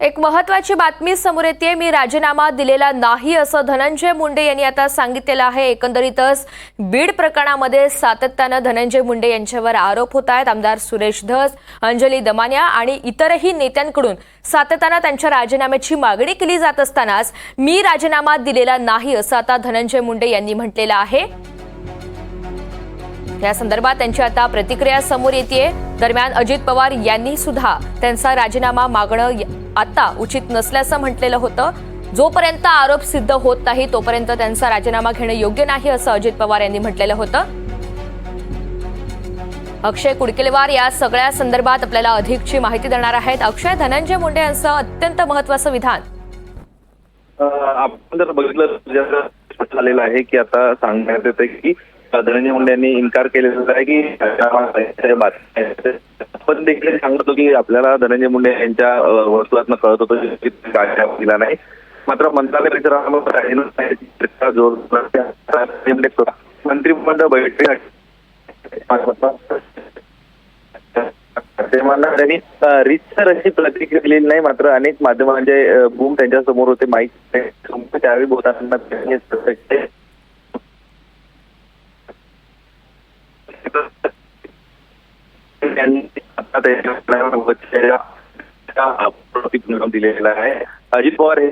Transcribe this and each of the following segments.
एक महत्वाची बातमी समोर येते. मी राजीनामा दिलेला नाही असं धनंजय मुंडे यांनी आता सांगितलेलं आहे. एकंदरीतच बीड प्रकरणामध्ये सातत्यानं धनंजय मुंडे यांच्यावर आरोप होत आहेत. आमदार सुरेश धस अंजली दमानिया आणि इतरही नेत्यांकडून सातत्यानं त्यांच्या राजीनाम्याची मागणी केली जात असतानाच मी राजीनामा दिलेला नाही असं आता धनंजय मुंडे यांनी म्हटलेलं आहे. या संदर्भात त्यांची आता प्रतिक्रिया समोर येते दरम्यान अजित पवार यांनी सुद्धा त्यांचा राजीनामा मागणं आता उचित नसल्याचं म्हटलेलं होतं. जोपर्यंत आरोप सिद्ध होत नाही तोपर्यंत त्यांचा राजीनामा घेणं योग्य नाही असं अजित पवार यांनी म्हटलेलं होतं. अक्षय कुडकेलवार या सगळ्या संदर्भात आपल्याला अधिकची माहिती देणार आहेत. अक्षय धनंजय मुंडे यांचं अत्यंत महत्वाचं विधान. आपण जर बघितलं झालेलं आहे की आता सांगण्यात येतं की धनंजय मुंडे यांनी इन्कार केलेला आहे की आपण देखील सांगत होतो की आपल्याला धनंजय मुंडे यांच्या वर्तुळातनं कळत होतं की दिला नाही मात्र मंत्रालय विचार जोर मंत्रिमंडळ बैठकीसाठी त्यांनी रितसर अशी प्रतिक्रिया दिलेली नाही मात्र अनेक माध्यमांचे बूम त्यांच्यासमोर होते माईक त्यावेळी बोलताना त्यांनी आता त्यांच्या दिलेला आहे. अजित पवार हे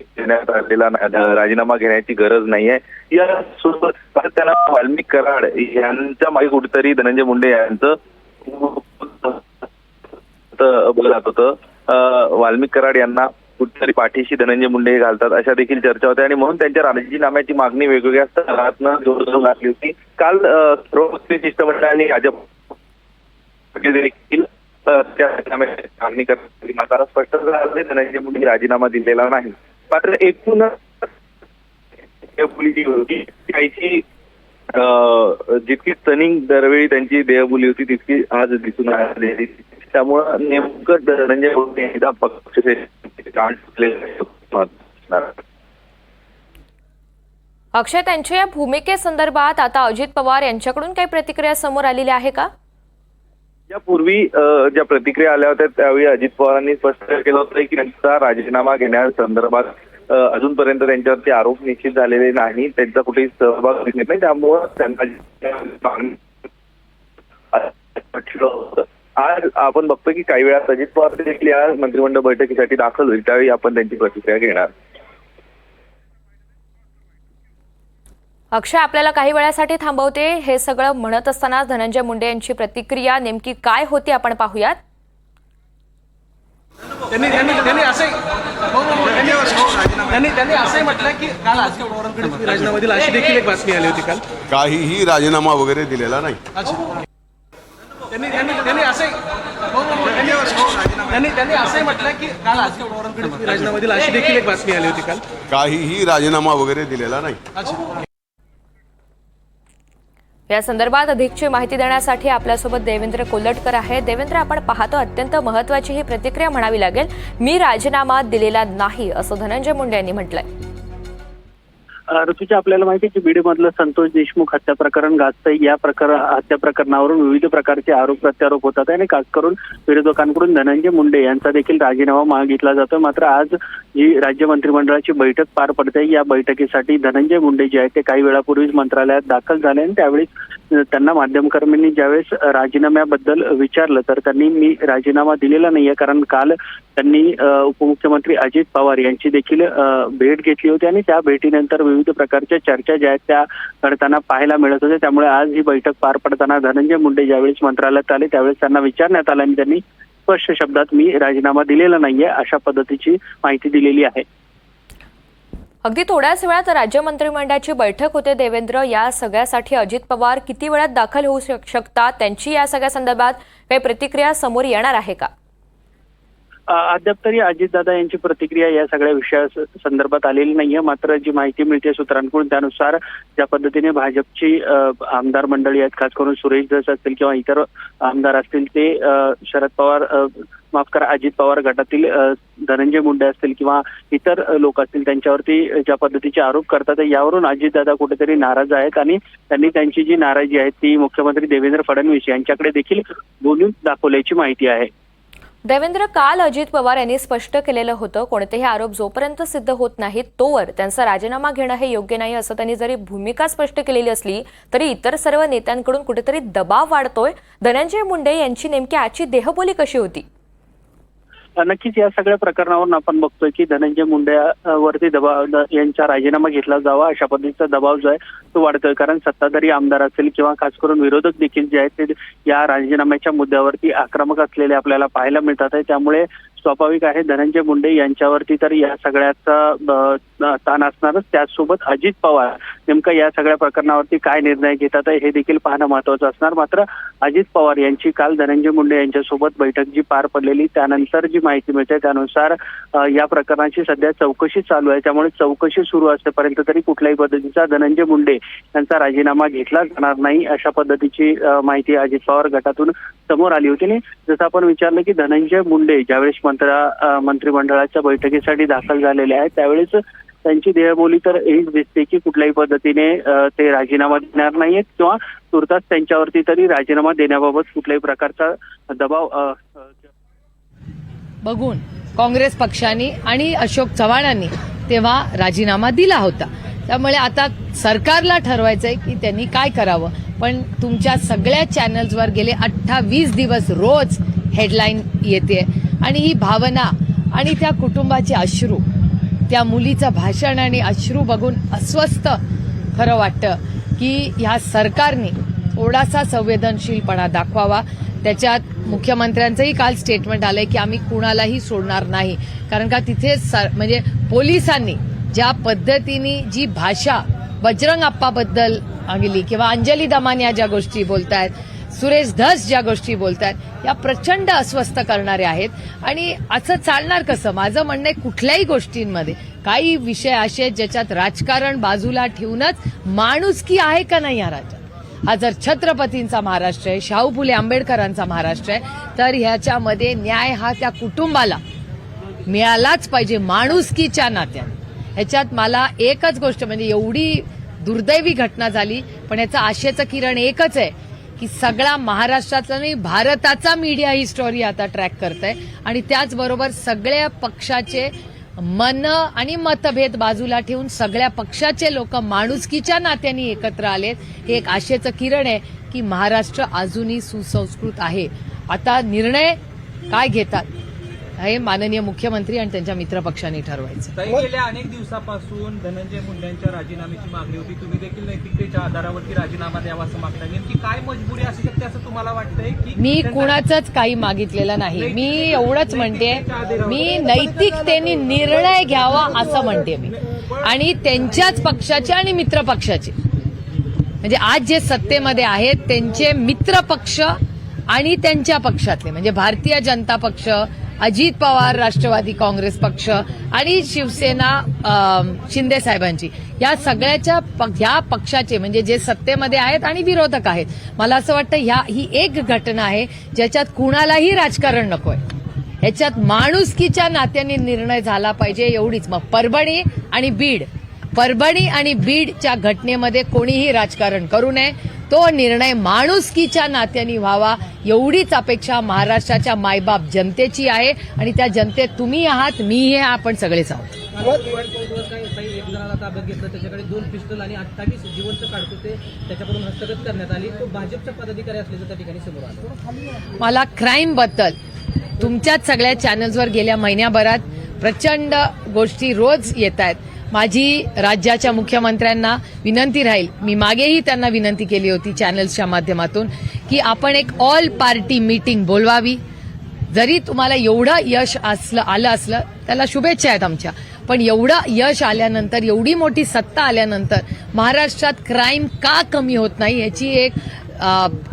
देण्यात आलेला राजीनामा घेण्याची गरज नाहीये. या सोबत त्यांना वाल्मिक कराड यांच्या मागे कुठेतरी धनंजय मुंडे यांचं बोलत जात होतं वाल्मिक कराड यांना कुठेतरी पाठीशी धनंजय मुंडे घालतात अशा देखील चर्चा होत्या आणि म्हणून त्यांच्या राजीनाम्याची मागणी वेगवेगळ्या स्तरातनं जोर धरून घातली होती. काल अं, सर्वपक्षीय शिष्टमंडळाने भाजप सगळे देखील त्या राजीनाम्याची मागणी करण्याची मात्र स्पष्ट झाले धनंजय मुंडे राजीनामा दिलेला नाही. मात्र एकूण देहबोली जी होती त्याची जितकी स्टनिंग दरवेळी त्यांची देहबोली होती तितकी आज दिसून आलेली त्यामुळं नेमकं धनंजय मुंडे एकदा पक्ष अक्षय त्यांच्या या भूमिकेसंदर्भात आता अजित पवार यांच्याकडून काही प्रतिक्रिया समोर आलेली आहे का? यापूर्वी ज्या प्रतिक्रिया आल्या होत्या त्यावेळी अजित पवारांनी स्पष्ट केलं होतं की त्यांचा राजीनामा घेण्यासंदर्भात अजूनपर्यंत त्यांच्यावरती आरोप निश्चित झालेले नाही. त्यांचा कुठेही सहभाग दिसत नाही. त्यामुळं त्यांना आज आपण बघतो की काही वेळात अजित पवार देखील या मंत्रिमंडळ बैठकीसाठी दाखल होईल. त्यावेळी आपण त्यांची प्रतिक्रिया घेणार. अक्षय आपल्याला काही वेळासाठी थांबवते. हे सगळं म्हणत असताना धनंजय मुंडे यांची प्रतिक्रिया नेमकी काय होती आपण पाहूयात. त्यांनी त्यांनी त्यांनी असंही हो, हो, हो, त्यांनी त्यांनी असंही म्हटलं की काल राजीनामा दिला अशी देखील एक बातमी आली होती काल. काहीही राजीनामा वगैरे दिलेला नाही. त्यांनी त्यांनी त्यांनी हो, त्यांनी त्यांनी असंही म्हटलं की काल राजीनामा दिला अशी देखील एक बातमी आली होती काल. काहीही राजीनामा वगैरे दिलेला नाही. या संदर्भात अधिकची माहिती देण्यासाठी आपल्यासोबत देवेंद्र कोल्हटकर आहे देवेंद्र आपण पाहतो अत्यंत महत्वाची ही प्रतिक्रिया म्हणावी लागेल मी राजीनामा दिलेला नाही असं धनंजय मुंडे यांनी म्हटलंय. ऋतूच्या आपल्याला माहिती आहे की बीडमधलं संतोष देशमुख हत्या प्रकरण गाजतंय या प्रकार हत्या प्रकरणावरून विविध प्रकारचे आरोप प्रत्यारोप होतात आणि खास करून विरोधकांकडून धनंजय मुंडे यांचा देखील राजीनामा मागितला जातो मात्र आज जी राज्य मंत्रिमंडळाची बैठक पार पडते या बैठकीसाठी धनंजय मुंडे जे आहेत ते काही वेळापूर्वीच मंत्रालयात दाखल झाले आणि त्यावेळी त्यांना माध्यमकर्मींनी ज्यावेळेस राजीनाम्याबद्दल विचारलं तर त्यांनी मी राजीनामा दिलेला नाहीये. कारण काल त्यांनी उपमुख्यमंत्री अजित पवार यांची देखील भेट घेतली होती आणि त्या भेटीनंतर विविध प्रकारच्या चर्चा ज्या आहेत त्या घडताना पाहायला मिळत होत्या. त्यामुळे आज ही बैठक पार पडताना धनंजय मुंडे ज्यावेळेस मंत्रालयात आले त्यावेळेस त्यांना विचारण्यात आलं आणि त्यांनी स्पष्ट शब्दात मी राजीनामा दिलेला नाहीये अशा पद्धतीची माहिती दिलेली आहे. अगदी थोड्याच वेळात राज्य मंत्रिमंडळाची बैठक होते. देवेंद्र या सगळ्यासाठी अजित पवार किती वेळात दाखल होऊ शक- शकतात? त्यांची या सगळ्या संदर्भात काही प्रतिक्रिया समोर येणार आहे का? अद्याप तरी अजितदादा यांची प्रतिक्रिया या सगळ्या विषया संदर्भात आलेली नाहीये. मात्र जी माहिती मिळते सूत्रांकडून त्यानुसार ज्या पद्धतीने भाजपची आमदार मंडळी आहेत खास करून सुरेश दस असतील किंवा इतर आमदार असतील ते शरद पवार माफ करा अजित पवार गटातील धनंजय मुंडे असतील किंवा इतर लोक असतील त्यांच्यावरती ज्या पद्धतीचे आरोप करतात यावरून अजितदादा कुठेतरी नाराज आहेत आणि त्यांनी त्यांची जी नाराजी आहे ती मुख्यमंत्री देवेंद्र फडणवीस यांच्याकडे देखील बोलून दाखवल्याची माहिती आहे. देवेंद्र काल अजित पवार यांनी स्पष्ट केलेलं होतं कोणतेही आरोप जोपर्यंत सिद्ध होत नाहीत तोवर त्यांचा राजीनामा घेणं हे योग्य नाही असं त्यांनी जरी भूमिका स्पष्ट केलेली असली तरी इतर सर्व नेत्यांकडून कुठेतरी दबाव वाढतोय. धनंजय मुंडे यांची नेमकी आजची देहबोली कशी होती? नक्कीच या सगळ्या प्रकरणावरून आपण बघतोय की धनंजय मुंडे वरती दबाव यांचा राजीनामा घेतला जावा अशा पद्धतीचा दबाव जो आहे तो वाढतोय. कारण सत्ताधारी आमदार असेल किंवा खास करून विरोधक देखील जे आहेत ते या राजीनाम्याच्या मुद्द्यावरती आक्रमक असलेले आपल्याला पाहायला मिळतात आहे. त्यामुळे स्वाभाविक आहे. धनंजय मुंडे यांच्यावरती तर या सगळ्याचा ताण असणारच. त्याचसोबत अजित पवार नेमकं या सगळ्या प्रकरणावरती काय निर्णय घेतात हे देखील पाहणं महत्वाचं असणार. मात्र अजित पवार यांची काल धनंजय मुंडे यांच्यासोबत बैठक जी पार पडलेली त्यानंतर जी माहिती मिळते त्यानुसार या प्रकरणाची सध्या चौकशी चालू आहे. त्यामुळे चौकशी सुरू असेपर्यंत तरी कुठल्याही पद्धतीचा धनंजय मुंडे यांचा राजीनामा घेतला जाणार नाही अशा पद्धतीची माहिती अजित पवार गटातून समोर आली होती. आणि जसं आपण विचारलं की धनंजय मुंडे ज्यावेळेस मंत्रा मंत्रिमंडळाच्या बैठकीसाठी दाखल झालेले आहेत. त्यावेळेस त्यांची देहबोली तर हीच दिसते की कुठल्याही पद्धतीने ते राजीनामा देणार नाहीयेत किंवा तुर्तास त्यांच्यावरती तरी राजीनामा देण्याबाबत कुठल्याही प्रकारचा दबाव बघून काँग्रेस पक्षाने आणि अशोक चव्हाणांनी तेव्हा राजीनामा दिला होता. त्यामुळे आता सरकारला ठरवायचंय की त्यांनी काय करावं. पण तुमच्या सगळ्या चॅनल्सवर गेले अठ्ठावीस दिवस रोज हेडलाईन येते आणि ही भावना आणि त्या कुटुंबाचे अश्रू त्या मुलीचं भाषण आणि अश्रू बघून अस्वस्थ खरं वाटतं की ह्या सरकारने थोडासा संवेदनशीलपणा दाखवावा. त्याच्यात मुख्यमंत्र्यांचंही काल स्टेटमेंट आलंय की आम्ही कुणालाही सोडणार नाही. कारण का तिथे म्हणजे पोलिसांनी ज्या पद्धतीने जी भाषा बजरंग आप्पाबद्दल आणली किंवा अंजली दमान या ज्या गोष्टी बोलतायत सुरेश धस ज्या गोष्टी बोलतायत या प्रचंड अस्वस्थ करणाऱ्या आहेत. आणि असं चालणार कसं? माझं म्हणणं आहे कुठल्याही गोष्टींमध्ये काही विषय असे आहेत ज्याच्यात राजकारण बाजूला ठेवूनच माणुसकी आहे का नाही या राज्यात? हा जर छत्रपतींचा महाराष्ट्र आहे शाहू फुले आंबेडकरांचा महाराष्ट्र आहे तर ह्याच्यामध्ये न्याय हा त्या कुटुंबाला मिळालाच पाहिजे माणुसकीच्या नात्याने. ह्याच्यात मला एकच गोष्ट म्हणजे एवढी दुर्दैवी घटना झाली पण याचं आशेचं किरण एकच आहे की सगळा महाराष्ट्राचा नाही भारताचा मीडिया ही स्टोरी आता ट्रॅक करत आहे आणि त्याचबरोबर सगळ्या पक्षाचे मन आणि मतभेद बाजूला ठेवून सगळ्या पक्षाचे लोक माणुसकीच्या नात्याने एकत्र आलेत. हे एक आशेचं किरण आहे की महाराष्ट्र अजूनही सुसंस्कृत आहे. आता निर्णय काय घेतात? हे माननीय मुख्यमंत्री आणि त्यांच्या मित्रपक्षांनी ठरवायचं. गेल्या अनेक दिवसापासून धनंजय मुंडेंच्या राजीनाम्याची मागणी होती. तुम्ही देखील नैतिकतेच्या आधारावरती राजीनामा द्यावा असं मागताय. नेमकी काय मजबुरी असू शकते असं तुम्हाला वाटतंय की मी कुणाचंच काही मागितलेलं नाही. मी एवढंच म्हणते मी नैतिकतेने निर्णय घ्यावा असं म्हणते मी. आणि त्यांच्याच पक्षाचे आणि मित्र पक्षाचे. म्हणजे आज जे सत्तेमध्ये आहेत त्यांचे मित्र पक्ष आणि त्यांच्या पक्षातले. म्हणजे भारतीय जनता पक्ष अजित पवार राष्ट्रवादी काँग्रेस पक्ष आणि शिवसेना शिंदे साहेबांची. या सगळ्याच्या ह्या पक्षाचे म्हणजे जे सत्तेमध्ये आहेत आणि विरोधक आहेत. मला असं वाटतं ह्या ही एक घटना आहे ज्याच्यात कुणालाही राजकारण नकोय. ह्याच्यात माणुसकीच्या नात्याने निर्णय झाला पाहिजे एवढीच. मग परभणी आणि बीड. परभणी आणि बीडच्या घटनेमध्ये कोणीही राजकारण करू नये. तो निर्णय माणुसकीच्या नात्याने व्हावा. एवढीच अपेक्षा महाराष्ट्राच्या मायबाप जनतेची आहे. आणि त्या जनतेत तुम्ही आहात मी हे आपण सगळेच आहोत. मला क्राईमबद्दल तुमच्याच सगळ्या चॅनल्सवर गेल्या महिन्याभरात प्रचंड गोष्टी रोज येत आहेत. माझी राज्याच्या मुख्यमंत्र्यांना विनंती राहील. मी मागेही त्यांना विनंती केली होती चॅनल्सच्या माध्यमातून की आपण एक ऑल पार्टी मीटिंग बोलवावी. जरी तुम्हाला एवढं यश असलं आलं असलं त्याला शुभेच्छा आहेत आमच्या. पण एवढं यश आल्यानंतर एवढी मोठी सत्ता आल्यानंतर महाराष्ट्रात क्राईम का कमी होत नाही याची एक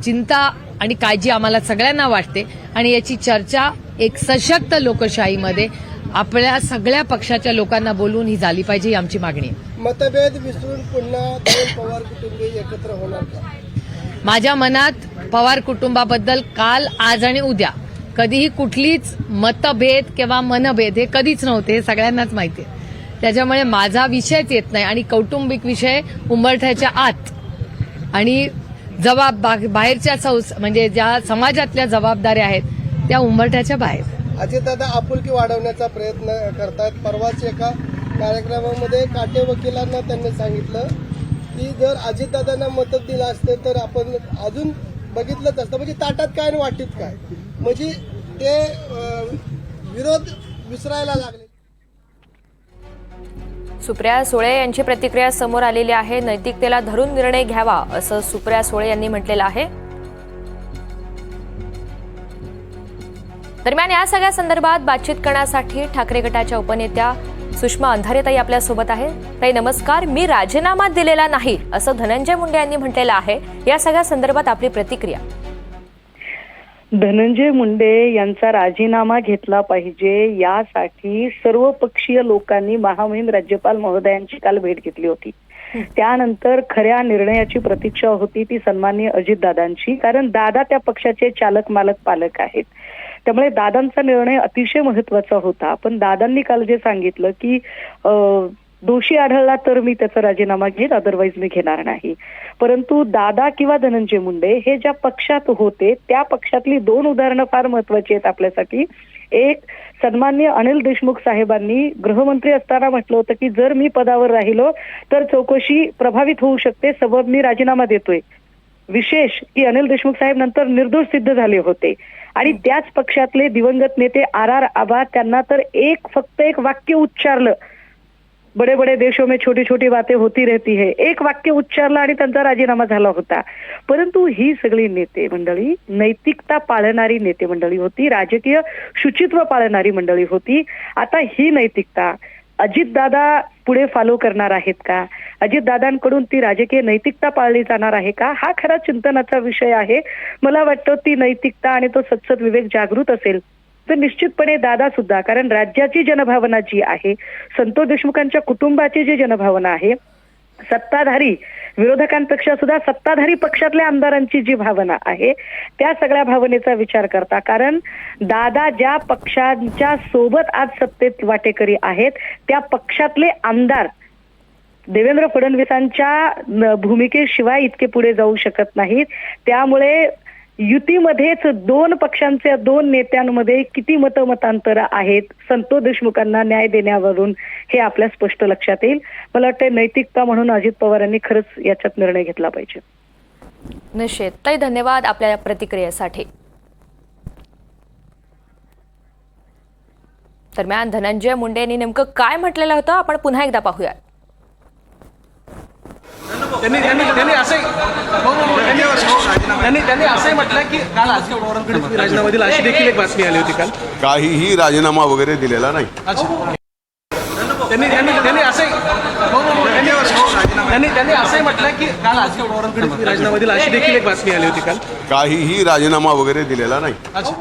चिंता आणि काळजी आम्हाला सगळ्यांना वाटते. आणि याची चर्चा एक सशक्त लोकशाहीमध्ये आपल्या सगळ्या पक्षाच्या लोकांना बोलून ही झाली पाहिजे ही आमची मागणी आहे. मतभेद विसरून पुन्हा दोन पवार एकत्र होणार का? माझ्या मनात पवार कुटुंबाबद्दल काल आज आणि उद्या कधीही कुठलीच मतभेद किंवा मनभेद हे कधीच नव्हते हे सगळ्यांनाच माहिती आहे. त्याच्यामुळे माझा विषयच येत नाही आणि कौटुंबिक विषय उंबरठ्याच्या आत आणि जबाब बा- बाहेरच्या संस म्हणजे ज्या समाजातल्या जबाबदाऱ्या आहेत त्या उंबरठ्याच्या बाहेर. अजितदादा आपुलकी वाढवण्याचा प्रयत्न करतायत. परवाच एका कार्यक्रमामध्ये काटे वकिलांना त्यांनी सांगितलं की जर अजितदादांना मदत दिलं असते तर आपण अजून बघितलंच असतं. म्हणजे ताटात काय आणि वाटीत काय? म्हणजे ते विरोध विसरायला लागले. सुप्रिया सुळे यांची प्रतिक्रिया समोर आलेली आहे. नैतिकतेला धरून निर्णय घ्यावा असं सुप्रिया सुळे यांनी म्हटलेलं आहे. दरम्यान या सगळ्या संदर्भात बातचीत करण्यासाठी ठाकरे गटाच्या उपनेत्या सुषमा अंधारेताई आपल्यासोबत आहे ताई नमस्कार. मी राजीनामा दिलेला नाही असं धनंजय मुंडे यांनी म्हटलेलं आहे. या सगळ्या संदर्भात आपली प्रतिक्रिया. धनंजय मुंडे यांचा राजीनामा घेतला पाहिजे यासाठी सर्वपक्षीय लोकांनी महामहिम राज्यपाल महोदयांची काल भेट घेतली होती. त्यानंतर खऱ्या निर्णयाची प्रतीक्षा होती ती सन्माननीय अजितदादांची कारण दादा त्या पक्षाचे चालक मालक पालक आहेत. त्यामुळे दादांचा निर्णय अतिशय महत्त्वाचा होता. पण दादांनी काल जे सांगितलं की अं, दोषी आढळला तर मी त्याचा राजीनामा घेईन अदरवाईज मी घेणार नाही. परंतु दादा किंवा धनंजय मुंडे हे ज्या पक्षात होते त्या पक्षातली दोन उदाहरणं फार महत्वाची आहेत आपल्यासाठी. एक सन्मान्य अनिल देशमुख साहेबांनी गृहमंत्री असताना म्हटलं होतं की जर मी पदावर राहिलो तर चौकशी प्रभावित होऊ शकते सबब मी राजीनामा देतोय. विशेष की अनिल देशमुख साहेब नंतर निर्दोष सिद्ध झाले होते. आणि त्याच पक्षातले दिवंगत नेते आर आर आबा त्यांना तर एक फक्त एक वाक्य उच्चारलं. बडे बडे देशों में छोटी छोटी बातें होती रहती है. एक वाक्य उच्चारलं आणि त्यांचा राजीनामा झाला होता. परंतु ही सगळी नेते मंडळी नैतिकता पाळणारी नेते मंडळी होती राजकीय शुचित्व पाळणारी मंडळी होती. आता ही नैतिकता अजितदादा पुढे फॉलो करणार आहेत का? अजितदादांकडून ती राजकीय नैतिकता पाळली जाणार आहे का? हा खरा चिंतनाचा विषय आहे. मला वाटतं ती नैतिकता आणि तो सत्सद विवेक जागृत असेल. तर निश्चितपणे दादा सुद्धा कारण राज्याची जनभावना जी आहे संतोष देशमुखांच्या कुटुंबाची जी जनभावना आहे सत्ताधारी विरोधकांपेक्षा सुद्धा सत्ताधारी पक्षातल्या आमदारांची जी भावना आहे त्या सगळ्या भावनेचा विचार करता. कारण दादा ज्या पक्षांच्या सोबत आज सत्तेत वाटेकरी आहेत त्या पक्षातले आमदार देवेंद्र फडणवीसांच्या न- भूमिकेशिवाय इतके पुढे जाऊ शकत नाहीत. त्यामुळे युतीमध्येच दोन पक्षांच्या दोन नेत्यांमध्ये किती मतमतांतर आहेत संतोष देशमुखांना न्याय देण्यावरून हे आपल्या स्पष्ट लक्षात येईल. मला वाटतं नैतिकता म्हणून अजित पवारांनी खरंच याच्यात निर्णय घेतला पाहिजे. निश्चित. ताई धन्यवाद आपल्या प्रतिक्रियेसाठी. दरम्यान धनंजय मुंडे यांनी नेमकं काय म्हटलेलं होतं? आपण पुन्हा एकदा पाहूया त्यांनी त्यांनी त्यांनी असं हो, हो, हो, त्यांनी- त्यांनी असंही म्हटलं की काल पवारांकडे तुम्ही राजीनामा दिला अशी देखील एक बातमी आली होती काल. काहीही राजीनामा वगैरे दिलेला नाही. त्यांनी त्यांनी त्यांनी असंही हो, हो, हो, त्यांनी त्यांनी त्यांनी असंही म्हटलं की काल राजीनामा दिला अशी देखील एक बातमी आली होती काल. काहीही राजीनामा वगैरे दिलेला नाही. अच्छा.